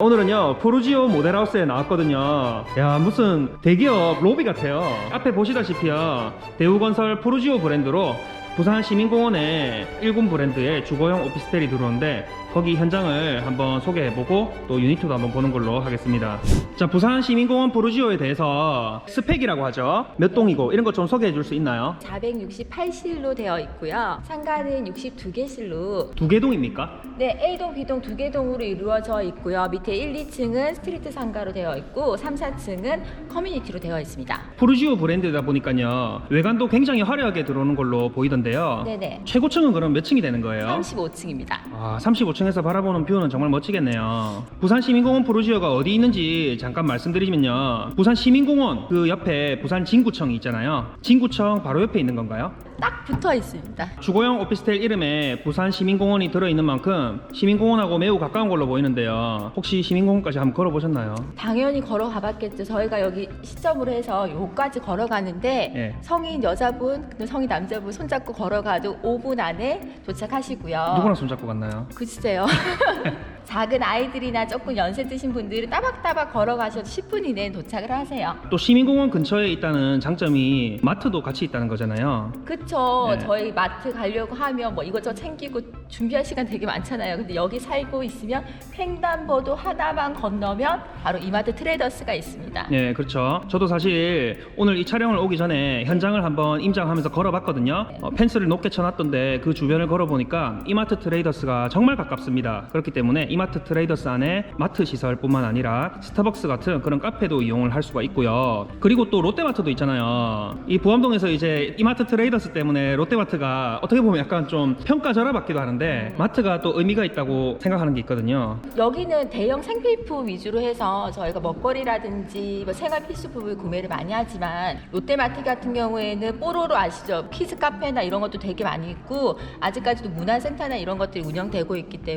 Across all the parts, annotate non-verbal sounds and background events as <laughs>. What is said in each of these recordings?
오늘은요 포르지오 모델하우스에 나왔거든요. 야 무슨 대기업 로비 같아요. 앞에 보시다시피요 대우건설 포르지오 브랜드로 부산 시민공원에 1군 브랜드의 주거용 오피스텔이 들어오는데 거기 현장을 한번 소개해보고 또 유니트도 한번 보는 걸로 하겠습니다 자 부산 시민공원 포르지오에 대해서 스펙이라고 하죠 몇 동이고 이런 거 좀 소개해 줄 수 있나요? 468실로 되어 있고요. 상가는 62개실로 두 개 동입니까? 네, A동, B동 두 개 동으로 이루어져 있고요. 밑에 1, 2층은 스트리트 상가로 되어 있고 3, 4층은 커뮤니티로 되어 있습니다. 포르지오 브랜드다 보니까요 외관도 굉장히 화려하게 들어오는 걸로 보이던데요 네네. 최고층은 그럼 몇 층이 되는 거예요? 35층입니다. 아, 35층 에서 바라보는 뷰는 정말 멋지겠네요. 부산 시민공원 포르지오가 어디 있는지 잠깐 말씀드리면요. 부산 시민공원 그 옆에 부산 진구청이 있잖아요. 진구청 바로 옆에 있는 건가요? 딱 붙어 있습니다. 주거용 오피스텔 이름에 부산 시민공원이 들어있는 만큼 시민공원하고 매우 가까운 걸로 보이는데요. 혹시 시민공원까지 한번 걸어보셨나요? 당연히 걸어가 봤겠죠. 저희가 여기 시점으로 해서 요까지 걸어가는데 예. 성인 여자분, 성인 남자분 손잡고 걸어가도 5분 안에 도착하시고요. 누구랑 손잡고 갔나요? 글쎄요. <laughs> 작은 아이들이나 조금 연세 드신 분들은 따박따박 걸어가셔도 10분 이내에 도착을 하세요. 또 시민공원 근처에 있다는 장점이 마트도 같이 있다는 거잖아요. 그쵸. 네. 저희 마트 가려고 하면 뭐 이것저것 챙기고 준비할 시간 되게 많잖아요. 근데 여기 살고 있으면 횡단보도 하나만 건너면 바로 이마트 트레이더스가 있습니다. 네, 그렇죠. 저도 사실 오늘 이 촬영을 오기 전에 현장을 한번 임장하면서 걸어봤거든요. 어, 펜스를 높게 쳐놨던데 그 주변을 걸어보니까 이마트 트레이더스가 정말 가깝 습니다. 그렇기 때문에 이마트 트레이더스 안에 마트 시설뿐만 아니라 스타벅스 같은 그런 카페도 이용을 할 수가 있고요. 그리고 또 롯데마트도 있잖아요. 이 부암동에서 이제 이마트 트레이더스 때문에 롯데마트가 어떻게 보면 약간 좀 평가 절하 받기도 하는데 마트가 또 의미가 있다고 생각하는 게 있거든요. 여기는 대형 생필품 위주로 해서 저희가 먹거리라든지 뭐 생활 필수품을 구매를 많이 하지만 롯데마트 같은 경우에는 뽀로로 아시죠? 키즈 카페나 이런 것도 되게 많이 있고 아직까지도 문화센터나 이런 것들이 운영되고 있기 때문에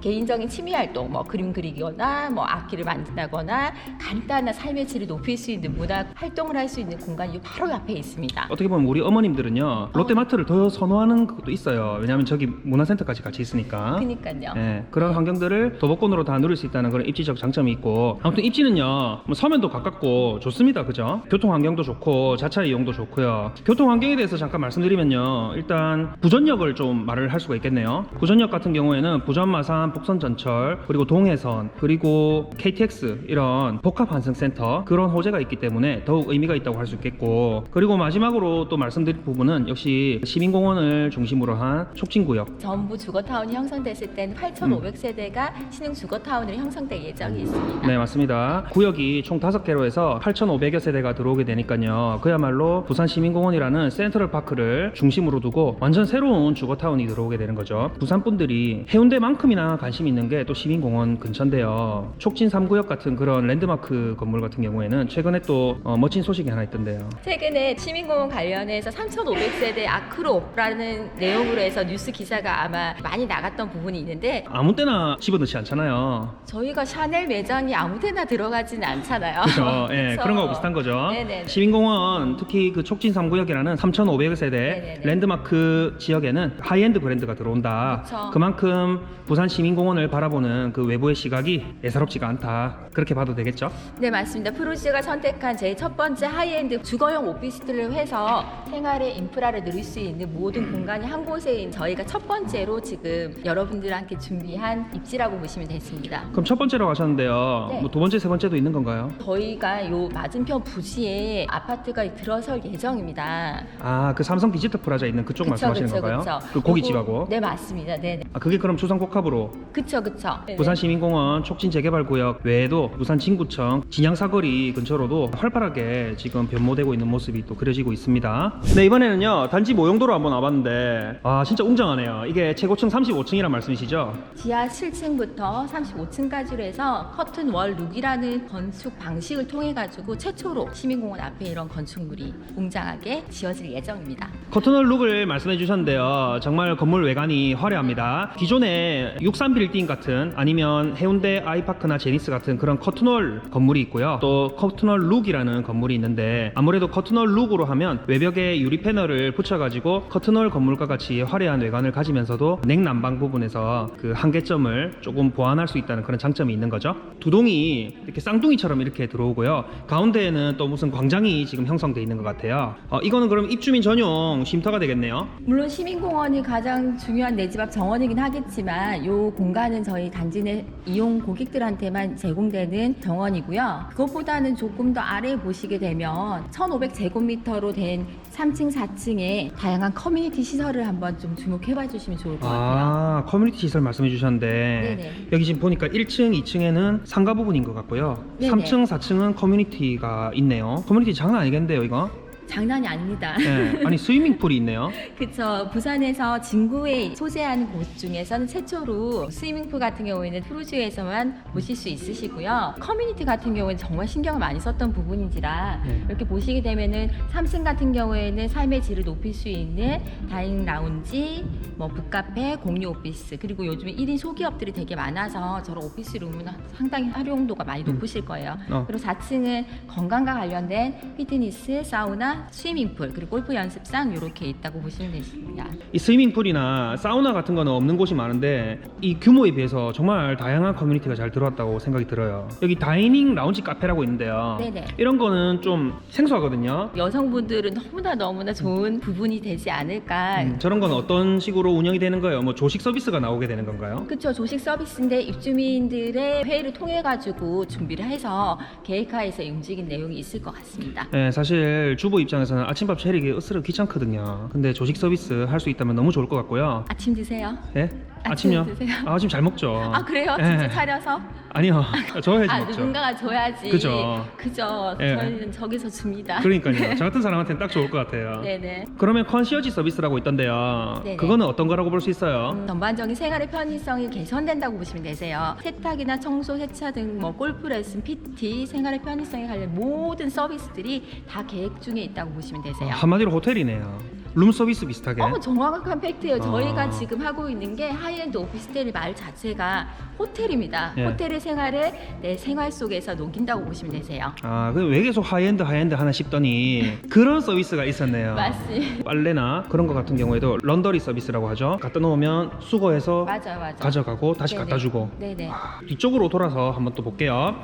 개인적인 취미 활동, 뭐 그림 그리기거나 뭐 악기를 만든다거나 간단한 삶의 질을 높일 수 있는 문화 활동을 할 수 있는 공간이 바로 앞에 있습니다. 어떻게 보면 우리 어머님들은요 롯데마트를 더 선호하는 것도 있어요. 왜냐하면 저기 문화센터까지 같이 있으니까. 그니까요. 예, 그런 환경들을 도보권으로 다 누릴 수 있다는 그런 입지적 장점이 있고 아무튼 입지는요 뭐 서면도 가깝고 좋습니다 그죠 교통 환경도 좋고 자차 이용도 좋고요 교통 환경에 대해서 잠깐 말씀드리면요 일단 부전역을 좀 말을 할 수가 있겠네요 부전역 같은 경우에는 부전 마산 북선 전철 그리고 동해선 그리고 KTX 이런 복합 환승센터 그런 호재가 있기 때문에 더욱 의미가 있다고 할 수 있겠고 그리고 마지막으로 또 말씀드릴 부분은 역시 시민공원을 중심으로 한 촉진구역. 전부 주거타운이 형성됐을 때는 8,500세대가 신흥 주거타운으로 형성될 예정이 있습니다. 네 맞습니다. 구역이 총 5개로 해서 8,500여 세대가 들어오게 되니까요. 그야말로 부산 시민공원이라는 센트럴 파크를 중심으로 두고 완전 새로운 주거타운이 들어오게 되는 거죠. 부산 분들이 해운대만 큼이나 관심 있는 게 또 시민공원 근처인데요 촉진 3구역 같은 그런 랜드마크 건물 같은 경우에는 최근에 또 어, 멋진 소식이 하나 있던데요 최근에 시민공원 관련해서 3,500세대 아크로라는 내용으로 해서 뉴스 기사가 아마 많이 나갔던 부분이 있는데 아무 때나 집어넣지 않잖아요 저희가 샤넬 매장이 아무 데나 들어가지는 않잖아요. 그렇죠. 예, <laughs> 그래서- 그런 거하고 비슷한 거죠. 네네. 시민공원 특히 그 촉진 3구역이라는 3,500세대 네네네. 랜드마크 지역에는 하이엔드 브랜드가 들어온다. 그쵸. 만큼 부산 시민공원을 바라보는 그 외부의 시각이 예사롭지가 않다. 그렇게 봐도 되겠죠? 네 맞습니다. 프로지가 선택한 제 첫 번째 하이엔드 주거용 오피스텔을 해서 생활의 인프라를 누릴 수 있는 모든 공간이 한 곳에인 저희가 첫 번째로 지금 여러분들과 함께 준비한 입지라고 보시면 되겠습니다. 그럼 첫 번째로 가셨는데요. 네. 뭐 두 번째, 세 번째도 있는 건가요? 저희가 요 맞은편 부지에 아파트가 들어설 예정입니다. 아, 그 삼성 디지털 프라자 있는 그쪽 그쵸, 말씀하시는 그쵸, 건가요? 그쵸. 그 고깃집하고. 네 맞습니다. 네네. 아, 그게 그럼 주상복합 으로 그쵸 그쵸. 네네. 부산 시민공원 촉진 재개발 구역 외에도 부산 진구청 진양사거리 근처로도 활발하게 지금 변모되고 있는 모습이 또 그려지고 있습니다. 네 이번에는요 단지 모형도로 한번 와봤는데 아 진짜 웅장하네요. 이게 최고층 35층이란 말씀이시죠? 지하 7층부터 35층까지로 해서 커튼 월 룩이라는 건축 방식을 통해 가지고 최초로 시민공원 앞에 이런 건축물이 웅장하게 지어질 예정입니다. 커튼홀 룩을 말씀해 주셨는데요. 정말 건물 외관이 화려합니다. 기존 의 63 빌딩 같은 같은 아니면 해운대 아이파크나 제니스 같은 그런 커튼홀 건물이 있고요. 또 커튼홀 룩이라는 건물이 있는데 아무래도 커튼홀 룩으로 하면 외벽에 유리 패널을 붙여가지고 커튼홀 건물과 같이 화려한 외관을 가지면서도 냉난방 부분에서 그 한계점을 조금 보완할 수 있다는 그런 장점이 있는 거죠. 두 동이 이렇게 쌍둥이처럼 이렇게 들어오고요. 가운데에는 또 무슨 광장이 지금 형성돼 있는 것 같아요. 어, 이거는 그럼 입주민 전용 쉼터가 되겠네요. 물론 시민공원이 가장 중요한 내 집 앞 정원이긴 하겠지만 이 공간은 저희 단지 내 이용 고객들한테만 제공되는 정원이고요. 그것보다는 조금 더 아래 보시게 되면 1,500제곱미터로 된 3층, 4층에 다양한 커뮤니티 시설을 한번 좀 주목해봐 주시면 좋을 것 같아요. 아, 커뮤니티 시설 말씀해 주셨는데 네네. 여기 지금 보니까 1층, 2층에는 상가 부분인 것 같고요. 네네. 3층, 4층은 커뮤니티가 있네요. 커뮤니티 장난 아니겠는데요, 이거? 장난이 아닙니다. 네. 아니 스위밍풀이 있네요. <laughs> 그쵸. 부산에서 진구에 소재하는 곳 중에서는 최초로 스위밍풀 같은 경우에는 프로즈에서만 보실 수 있으시고요. 커뮤니티 같은 경우에는 정말 신경을 많이 썼던 부분인지라 네. 이렇게 보시게 되면은 3층 같은 경우에는 삶의 질을 높일 수 있는 다이닝 라운지, 뭐 북카페, 공유 오피스 그리고 요즘에 1인 소기업들이 되게 많아서 저런 오피스 룸은 상당히 활용도가 많이 음. 높으실 거예요. 어. 그리고 4층은 건강과 관련된 피트니스, 사우나, 스위밍풀 그리고 골프 연습장 이렇게 있다고 보시면 되십니다. 이 스위밍풀이나 사우나 같은 거는 없는 곳이 많은데 이 규모에 비해서 정말 다양한 커뮤니티가 잘 들어왔다고 생각이 들어요. 여기 다이닝 라운지 카페라고 있는데요. 네네. 이런 거는 좀 생소하거든요. 여성분들은 너무나 너무나 좋은 부분이 되지 않을까. 음, 저런 건 어떤 식으로 운영이 되는 거예요? 뭐 조식 서비스가 나오게 되는 건가요? 그렇죠. 조식 서비스인데 입주민들의 회의를 통해 가지고 준비를 해서 계획하에서 움직인 내용이 있을 것 같습니다. 네, 사실 주부 입 장에서는 아침밥 차리기 으스르 귀찮거든요. 근데 조식 서비스 할 수 있다면 너무 좋을 것 같고요. 아침 드세요? 예? 아침 아침요? 드세요? 아, 아침 잘 먹죠. 아 그래요? 예. 진짜 차려서? 아니요. 저야지 아 먹죠. 누군가가 줘야지. 그죠. 그죠. 예. 저희는 저기서 줍니다. 그러니까요. 저 같은 사람한테는 딱 좋을 것 같아요. 네네. 그러면 컨시어지 서비스라고 있던데요. 네네. 그거는 어떤 거라고 볼 수 있어요? 음, 전반적인 생활의 편의성이 개선된다고 보시면 되세요. 세탁이나 청소, 세차 등 뭐 골프 레슨, PT, 생활의 편의성에 관련 모든 서비스들이 다 계획 중에 있다 고 보시면 되세요. 아, 한마디로 호텔이네요. 룸 서비스 비슷하게. 어, 정확한 팩트예요. 아. 저희가 지금 하고 있는 게 하이엔드 오피스텔 말 자체가 호텔입니다. 예. 호텔의 생활을 내 생활 속에서 녹인다고 보시면 되세요. 아, 그왜 계속 하이엔드 하이엔드 하나 싶더니 그런 서비스가 있었네요. 맞습니다. 빨래나 그런 거 같은 경우에도 런더리 서비스라고 하죠. 갖다 놓으면 수거해서 맞아, 맞아. 가져가고 다시 네네. 갖다 주고. 네네. 뒤쪽으로 돌아서 한번 또 볼게요.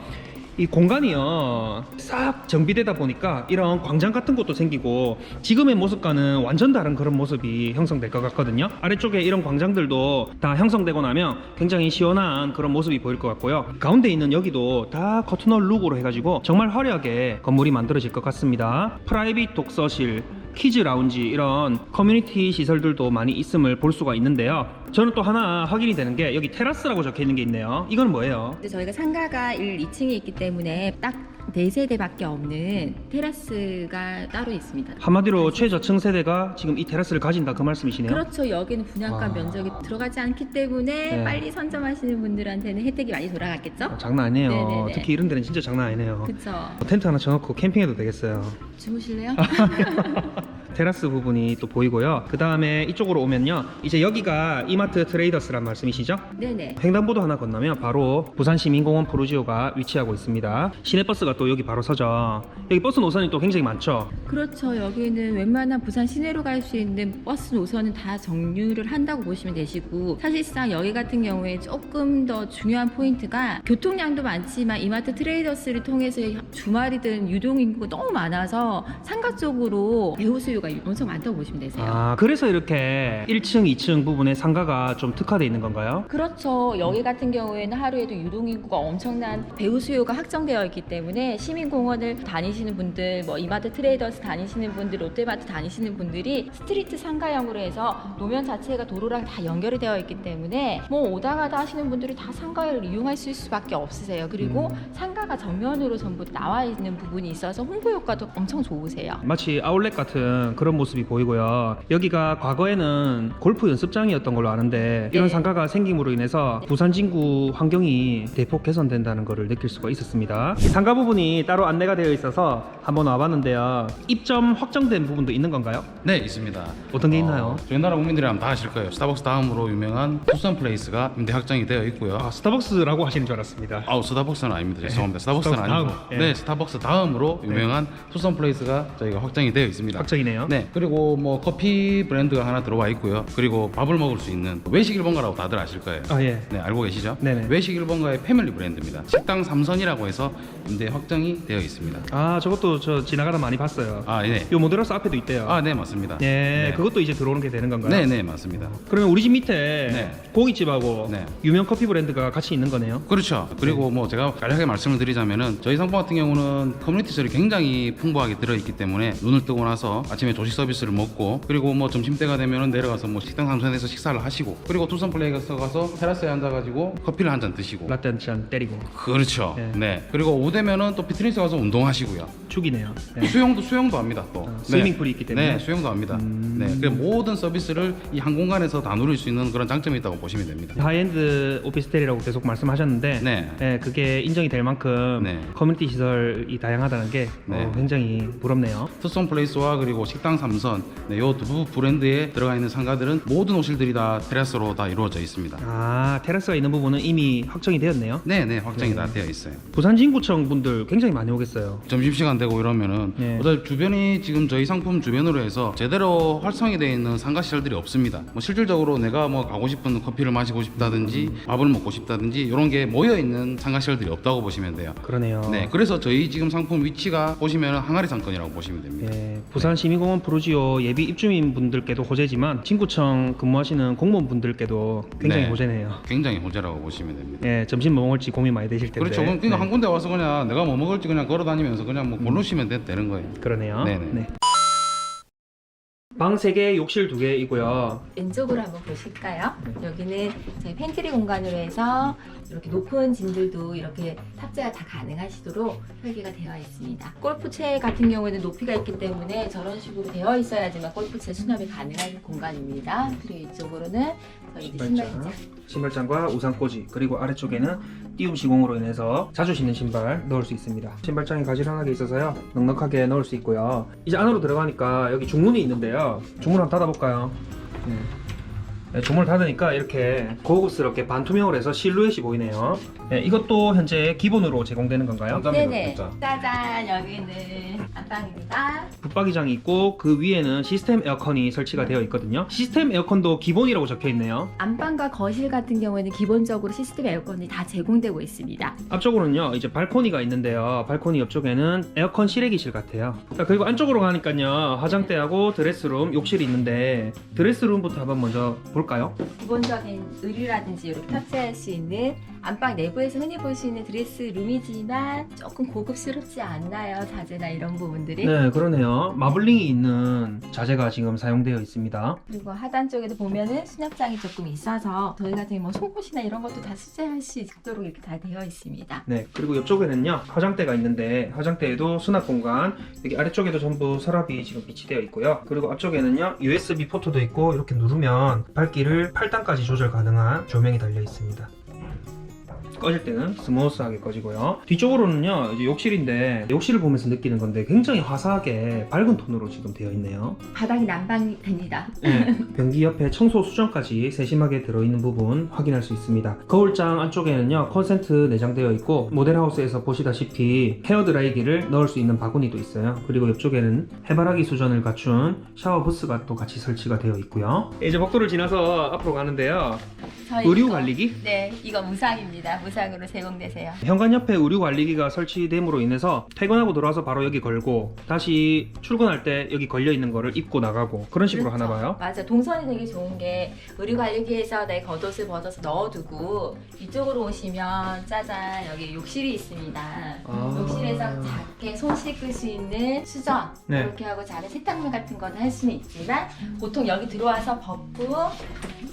이 공간이요. 싹 정비되다 보니까 이런 광장 같은 것도 생기고 지금의 모습과는 완전 다른 그런 모습이 형성될 것 같거든요. 아래쪽에 이런 광장들도 다 형성되고 나면 굉장히 시원한 그런 모습이 보일 것 같고요. 가운데 있는 여기도 다 커튼홀 룩으로 해가지고 정말 화려하게 건물이 만들어질 것 같습니다. 프라이빗 독서실 키즈 라운지 이런 커뮤니티 시설들도 많이 있음을 볼 수가 있는데요 저는 또 하나 확인이 되는 게 여기 테라스라고 적혀 있는 게 있네요 이건 뭐예요? 근데 저희가 상가가 1, 2층에 있기 때문에 딱 네 세대밖에 없는 테라스가 따로 있습니다. 한마디로 최저층 세대가 지금 이 테라스를 가진다 그 말씀이시네요. 그렇죠. 여기는 분양가 아. 면적이 들어가지 않기 때문에 네. 빨리 선점하시는 분들한테는 혜택이 많이 돌아갔겠죠? 어, 장난 아니에요. 네네네. 특히 이런 데는 진짜 장난 아니네요. 그쵸. 텐트 하나 쳐놓고 캠핑해도 되겠어요. 주무실래요? <laughs> 테라스 부분이 또 보이고요. 그 다음에 이쪽으로 오면요. 이제 여기가 이마트 트레이더스란 말씀이시죠? 네네. 횡단보도 하나 건너면 바로 부산시민공원 프로지오가 위치하고 있습니다. 시내버스가 또 여기 바로 서죠. 여기 버스 노선이 또 굉장히 많죠. 그렇죠. 여기는 웬만한 부산 시내로 갈 수 있는 버스 노선은 다 정류를 한다고 보시면 되시고 사실상 여기 같은 경우에 조금 더 중요한 포인트가 교통량도 많지만 이마트 트레이더스를 통해서 주말이든 유동 인구가 너무 많아서 상가 쪽으로 배우 수요가 엄청 많다고 보시면 되세요. 아, 그래서 이렇게 1층, 2층 부분에 상가가 좀 특화되어 있는 건가요? 그렇죠. 여기 같은 경우에는 하루에도 유동 인구가 엄청난 배우 수요가 확정되어 있기 때문에 시민공원을 다니시는 분들, 뭐 이마트 트레이더스 다니시는 분들, 롯데마트 다니시는 분들이 스트리트 상가형으로 해서 노면 자체가 도로랑 다 연결이 되어 있기 때문에 뭐 오다 가다 하시는 분들이 다 상가를 이용하실 수밖에 없으세요. 그리고 음. 상가가 정면으로 전부 나와 있는 부분이 있어서 홍보 효과도 엄청 좋으세요. 마치 아울렛 같은 그런 모습이 보이고요. 여기가 과거에는 골프 연습장이었던 걸로 아는데 이런 네. 상가가 생김으로 인해서 부산 진구 환경이 대폭 개선된다는 것을 느낄 수가 있었습니다. 이 상가 부분이 따로 안내가 되어 있어서 한번 와봤는데요. 입점 확정된 부분도 있는 건가요? 네 있습니다. 어떤 게 있나요? 저희 나라 국민들이라면 다 아실 거예요. 스타벅스 다음으로 유명한 투썸 플레이스가 임대 확정이 되어 있고요. 아, 스타벅스라고 하시는 줄 알았습니다. 아우 스타벅스는 아닙니다. 죄송합니다. 스타벅스는 스타벅스 아니고 다음. 예. 네 스타벅스 다음으로 유명한 투썸 플레이스가 저희가 확정이 되어 있습니다. 확정이네요. 네 그리고 뭐 커피 브랜드가 하나 들어와 있고요. 그리고 밥을 먹을 수 있는 외식 일본가라고 다들 아실 거예요. 아 예. 네 알고 계시죠? 네네. 외식 일본가의 패밀리 브랜드입니다. 식당 삼선이라고 해서 임대 확정이 되어 있습니다. 아 저것도 저 지나가다 많이 봤어요. 아 네. 요 모델하우스 앞에도 있대요. 아 네 맞습니다. 예, 네. 그것도 이제 들어오는 게 되는 건가요? 네 네 맞습니다. 그러면 우리 집 밑에 네. 고깃집하고 네. 유명 커피 브랜드가 같이 있는 거네요. 그렇죠. 그리고 뭐 제가 간략하게 말씀을 드리자면은 저희 상품 같은 경우는 커뮤니티 시설이 굉장히 풍부하게 들어있기 때문에 눈을 뜨고 나서 아침 에 조식 서비스를 먹고 그리고 뭐 점심 때가 되면은 내려가서 뭐 식당 상선에서 식사를 하시고 그리고 투썸 플레이에서 가서 테라스에 앉아가지고 커피를 한 잔 드시고 라떼 한잔 때리고 그렇죠. 네. 네. 그리고 오후 되면은 또 피트니스 가서 운동하시고요. 죽이네요. 네. 수영도 수영도 합니다 또. 아, 스위밍풀이 있기 때문에? 네, 수영도 합니다. 음. 네. 그 모든 서비스를 이 한 공간에서 다 누릴 수 있는 그런 장점이 있다고 보시면 됩니다. 하이엔드 오피스텔이라고 계속 말씀하셨는데 네. 예, 그게 인정이 될 만큼 네. 커뮤니티 시설이 다양하다는 게 네. 어, 굉장히 부럽네요. 투썸 플레이스와 그리고 식당 삼선 네, 요두 브랜드에 들어가 있는 상가들은 모든 오실들이 다 테라스로 다 이루어져 있습니다. 아 테라스가 있는 부분은 이미 확정이 되었네요. 네, 네, 확정이 네. 다 되어 있어요. 부산 진구청 분들 굉장히 많이 오겠어요. 점심시간 되고 이러면은 네. 어차피 주변이 지금 저희 상품 주변으로 해서 제대로 활성이 되어 있는 상가 시설들이 없습니다. 뭐 실질적으로 내가 뭐 가고 싶은 커피를 마시고 싶다든지 밥을 먹고 싶다든지 이런 게 모여 있는 상가 시설들이 없다고 보시면 돼요. 그러네요. 네, 그래서 저희 지금 상품 위치가 보시면 항아리 상권이라고 보시면 됩니다. 예, 부산 시민공 원 프로지오 예비 입주민 분들께도 호재지만 진구청 근무하시는 공무원 분들께도 굉장히 네. 호재네요. 굉장히 호재라고 보시면 됩니다. 예, 점심 뭐 먹을지 고민 많이 되실 텐데. 그렇죠. 그럼 그러니까 네. 한 군데 와서 그냥 내가 뭐 먹을지 그냥 걸어 다니면서 그냥 뭐 고르시면 되- 되는 거예요. 그러네요. 네네. 네. 방 3개, 욕실 2개이고요. 왼쪽으로 한번 보실까요? 여기는 저희 팬트리 공간으로 해서 이렇게 높은 짐들도 이렇게 탑재가 다 가능하시도록 설계가 되어 있습니다. 골프채 같은 경우에는 높이가 있기 때문에 저런 식으로 되어 있어야지만 골프채 수납이 가능한 공간입니다. 그리고 이쪽으로는 저희 이제 신발장. 신발장과 우산꽂이 그리고 아래쪽에는 띄움 시공으로 인해서 자주 신는 신발 넣을 수 있습니다. 신발장이 가지런하게 있어서요 넉넉하게 넣을 수 있고요. 이제 안으로 들어가니까 여기 중문이 있는데요. 중문 한번 닫아볼까요? 네. 네, 주문을 닫으니까 이렇게 고급스럽게 반투명을 해서 실루엣이 보이네요. 네, 이것도 현재 기본으로 제공되는 건가요? 네네. 짜잔 여기는 안방입니다. 붙박이장이 있고 그 위에는 시스템 에어컨이 설치가 되어 있거든요. 시스템 에어컨도 기본이라고 적혀 있네요. 안방과 거실 같은 경우에는 기본적으로 시스템 에어컨이 다 제공되고 있습니다. 앞쪽으로는요 이제 발코니가 있는데요 발코니 옆쪽에는 에어컨 실외기실 같아요 자, 그리고 안쪽으로 가니까요 화장대하고 드레스룸 욕실이 있는데 드레스룸부터 한번 먼저 볼까요? 기본적인 의류라든지 이렇게 탑재할 수 있는 안방 내부에서 흔히 볼 수 있는 드레스 룸이지만 조금 고급스럽지 않나요? 자재나 이런 부분들이. 네 그러네요 마블링이 있는 자재가 지금 사용되어 있습니다 그리고 하단 쪽에도 보면은 수납장이 조금 있어서 저희 같은 뭐 속옷이나 이런 것도 다 수제할 수 있도록 이렇게 다 되어 있습니다. 네 그리고 옆쪽에는요 화장대가 있는데 화장대에도 수납 공간 여기 아래쪽에도 전부 서랍이 지금 비치되어 있고요 그리고 앞쪽에는요 USB 포트도 있고 이렇게 누르면 밝기를 8단까지 조절 가능한 조명이 달려 있습니다 꺼질 때는 스무스하게 꺼지고요 뒤쪽으로는요 이제 욕실인데 욕실을 보면서 느끼는 건데 굉장히 화사하게 밝은 톤으로 지금 되어 있네요 바닥이 난방이 됩니다. 네, 변기 옆에 청소 수전까지 세심하게 들어있는 부분 확인할 수 있습니다. 거울장 안쪽에는요 콘센트 내장되어 있고 모델하우스에서 보시다시피 헤어드라이기를 넣을 수 있는 바구니도 있어요. 그리고 옆쪽에는 해바라기 수전을 갖춘 샤워 부스가 또 같이 설치가 되어 있고요. 이제 복도를 지나서 앞으로 가는데요. 저희 의류 이거- 관리기? 네, 이거 무상입니다. 무상으로 제공되세요. 현관 옆에 의류 관리기가 설치됨으로 인해서 퇴근하고 돌아와서 바로 여기 걸고 다시 출근할 때 여기 걸려 있는 거를 입고 나가고 그런 식으로 그렇죠. 하나 봐요. 맞아. 동선이 되게 좋은 게 의류 관리기에서 내 겉옷을 벗어서 넣어두고 이쪽으로 오시면 짜잔 여기 욕실이 있습니다. 아. 욕실에서 작게 손 씻을 수 있는 수전 네. 이렇게 하고 작은 세탁물 같은 건할 수는 있지만 보통 여기 들어와서 벗고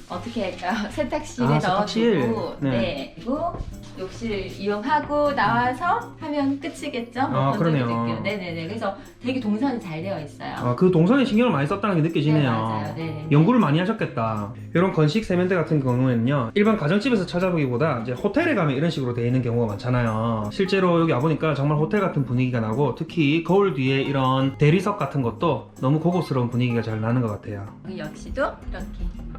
어떻게 할까요? <laughs> 세탁실에 아, 세탁실. 넣어두고 네. 네. 그리고 욕실 이용하고 나와서 하면 끝이겠죠? 아, 그러네요. 느낌. 네네네. 그래서 되게 동선이 잘 되어 있어요. 아, 그 동선에 신경을 많이 썼다는 게 느껴지네요. 네, 맞아요. 네네. 연구를 많이 하셨겠다. 이런 건식 세면대 같은 경우에는요, 일반 가정집에서 찾아보기보다 이제 호텔에 가면 이런 식으로 되어 있는 경우가 많잖아요. 실제로 여기 와보니까 정말 호텔 같은 분위기가 나고, 특히 거울 뒤에 이런 대리석 같은 것도 너무 고급스러운 분위기가 잘 나는 것 같아요. 여기 역시도 이렇게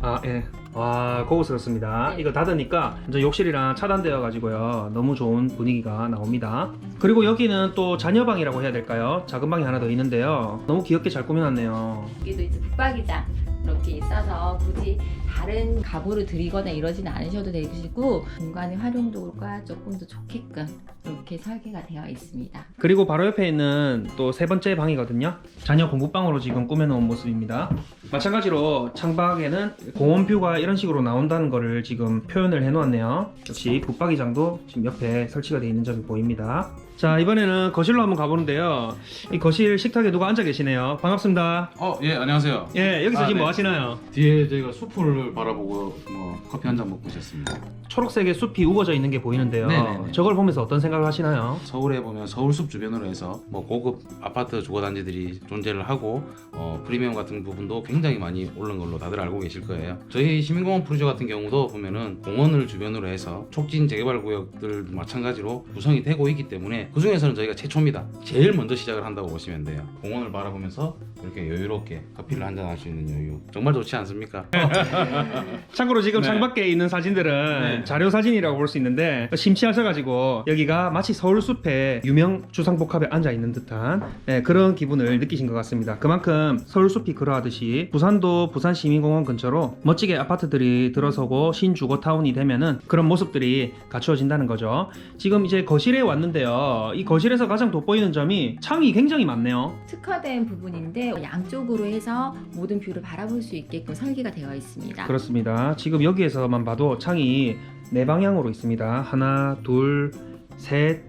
아, 예. 와, 고급스럽습니다. 네. 이거 닫으니까 이제 욕실이랑 차단되어 가지고요. 너무 좋은 분위기가 나옵니다. 그리고 여기는 또 자녀방이라고 해야 될까요? 작은 방이 하나 더 있는데요. 너무 귀엽게 잘 꾸며놨네요. 여기도 이제 붙박이장 이렇게 있어서 굳이 다른 가구를 드리거나 이러진 않으셔도 되시고 공간의 활용도가 조금 더 좋게끔 이렇게 설계가 되어 있습니다. 그리고 바로 옆에 있는 또 세 번째 방이거든요. 자녀 공부방으로 지금 꾸며놓은 모습입니다. 마찬가지로 창밖에는 공원 뷰가 이런 식으로 나온다는 거를 지금 표현을 해놓았네요. 역시 붙박이장도 지금 옆에 설치가 되어 있는 점이 보입니다. 자 이번에는 거실로 한번 가보는데요. 이 거실 식탁에 누가 앉아 계시네요. 반갑습니다. 어, 예, 안녕하세요. 예, 여기서 아, 지금 네. 뭐 하시나요? 뒤에 저희가 숲을 바라보고 뭐 커피 한 잔 먹고 있었습니다. 초록색의 숲이 우거져 있는 게 보이는데요. 네네네. 저걸 보면서 어떤 생각을 하시나요? 서울에 보면 서울숲 주변으로 해서 뭐 고급 아파트 주거단지들이 존재를 하고 어, 프리미엄 같은 부분도 굉장히 많이 오른 걸로 다들 알고 계실 거예요. 저희 시민공원 프로젝트 같은 경우도 보면은 공원을 주변으로 해서 촉진 재개발 구역들 마찬가지로 구성이 되고 있기 때문에 그 중에서는 저희가 최초입니다. 제일 먼저 시작을 한다고 보시면 돼요. 공원을 바라보면서 이렇게 여유롭게 커피를 한 잔 할 수 있는 여유 정말 좋지 않습니까? <laughs> <laughs> 참고로 지금 네. 창밖에 있는 사진들은 네. 자료 사진이라고 볼 수 있는데 심취하셔가지고 여기가 마치 서울숲의 유명 주상복합에 앉아 있는 듯한 네, 그런 기분을 느끼신 것 같습니다. 그만큼 서울숲이 그러하듯이 부산도 부산시민공원 근처로 멋지게 아파트들이 들어서고 신주거타운이 되면은 그런 모습들이 갖추어진다는 거죠. 지금 이제 거실에 왔는데요. 이 거실에서 가장 돋보이는 점이 창이 굉장히 많네요. 특화된 부분인데 양쪽으로 해서 모든 뷰를 바라볼 수 있게끔 설계가 되어 있습니다. 그렇습니다. 지금 여기에서만 봐도 창이 네 방향으로 있습니다. 하나, 둘, 셋,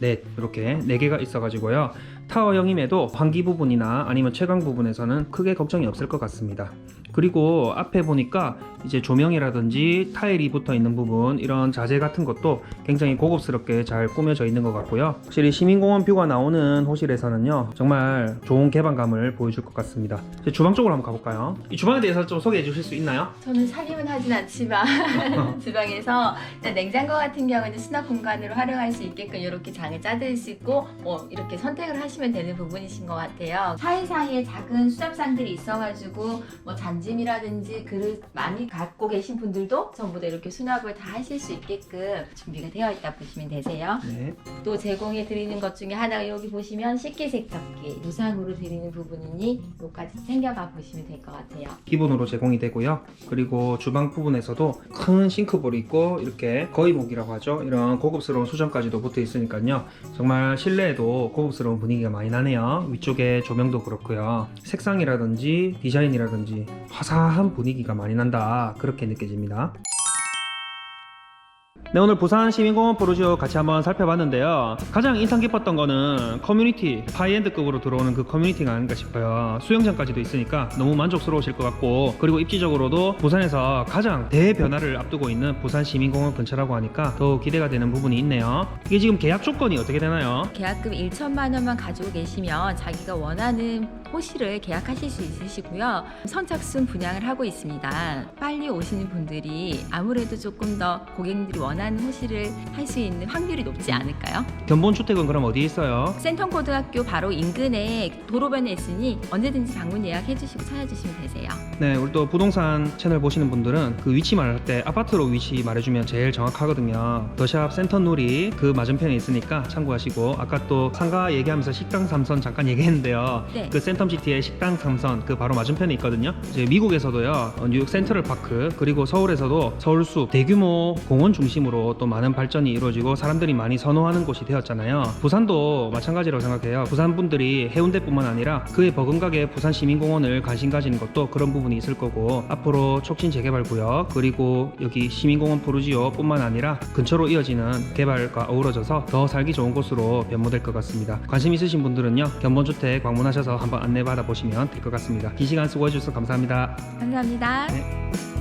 넷 이렇게 네 개가 있어가지고요. 타워형임에도 환기 부분이나 아니면 채광 부분에서는 크게 걱정이 없을 것 같습니다. 그리고 앞에 보니까 이제 조명이라든지 타일이 붙어 있는 부분 이런 자재 같은 것도 굉장히 고급스럽게 잘 꾸며져 있는 것 같고요. 확실히 시민공원 뷰가 나오는 호실에서는요 정말 좋은 개방감을 보여줄 것 같습니다. 이제 주방 쪽으로 한번 가볼까요? 이 주방에 대해서 좀 소개해 주실 수 있나요? 저는 살림은 하진 않지만 <laughs> <laughs> 주방에서 냉장고 같은 경우는 수납 공간으로 활용할 수 있게끔 이렇게 장을 짜드릴 수 있고 뭐 이렇게 선택을 하시면 되는 부분이신 것 같아요. 사이사이에 작은 수납상들이 있어가지고 뭐 잔짐이라든지 그릇 많이 갖고 계신 분들도 전부 다 이렇게 수납을 다 하실 수 있게끔 준비가 되어 있다 보시면 되세요. 네. 또 제공해 드리는 것 중에 하나가 여기 보시면 식기 세척기 무상으로 드리는 부분이니 요까지 챙겨가 보시면 될 것 같아요. 기본으로 제공이 되고요. 그리고 주방 부분에서도 큰 싱크볼이 있고 이렇게 거의목이라고 하죠. 이런 고급스러운 수전까지도 붙어 있으니까요. 정말 실내에도 고급스러운 분위기가 많이 나네요. 위쪽에 조명도 그렇고요. 색상이라든지 디자인이라든지 화사한 분위기가 많이 난다. 그렇게 느껴집니다. 네, 오늘 부산 시민공원 포르지오 같이 한번 살펴봤는데요. 가장 인상 깊었던 거는 커뮤니티, 하이엔드급으로 들어오는 그 커뮤니티가 아닌가 싶어요. 수영장까지도 있으니까 너무 만족스러우실 것 같고, 그리고 입지적으로도 부산에서 가장 대변화를 앞두고 있는 부산 시민공원 근처라고 하니까 더 기대가 되는 부분이 있네요. 이게 지금 계약 조건이 어떻게 되나요? 계약금 1천만 원만 가지고 계시면 자기가 원하는 호실을 계약하실 수 있으시고요. 선착순 분양을 하고 있습니다. 빨리 오시는 분들이 아무래도 조금 더 고객님들이 원하는 호실을 할 수 있는 확률이 높지 않을까요? 견본주택은 그럼 어디에 있어요? 센텀고등학교 바로 인근에 도로변에 있으니 언제든지 방문 예약해 주시고 찾아주시면 되세요. 네, 우리 또 부동산 채널 보시는 분들은 그 위치 말할 때 아파트로 위치 말해주면 제일 정확하거든요. 더샵 센터 놀이 그 맞은편에 있으니까 참고하시고 아까 또 상가 얘기하면서 식당 삼선 잠깐 얘기했는데요. 네. 그 센 텀시티의 식당 삼선 그 바로 맞은편에 있거든요. 이제 미국에서도요 어, 뉴욕 센트럴 파크 그리고 서울에서도 서울숲 대규모 공원 중심으로 또 많은 발전이 이루어지고 사람들이 많이 선호하는 곳이 되었잖아요. 부산도 마찬가지라고 생각해요. 부산 분들이 해운대뿐만 아니라 그에 버금가게 부산 시민공원을 관심 가지는 것도 그런 부분이 있을 거고 앞으로 촉진 재개발 구역 그리고 여기 시민공원 포르지오뿐만 아니라 근처로 이어지는 개발과 어우러져서 더 살기 좋은 곳으로 변모될 것 같습니다. 관심 있으신 분들은요 견본주택 방문하셔서 한번 안내 받아 보시면 될 것 같습니다. 긴 시간 수고해 주셔서 감사합니다. 감사합니다. 네.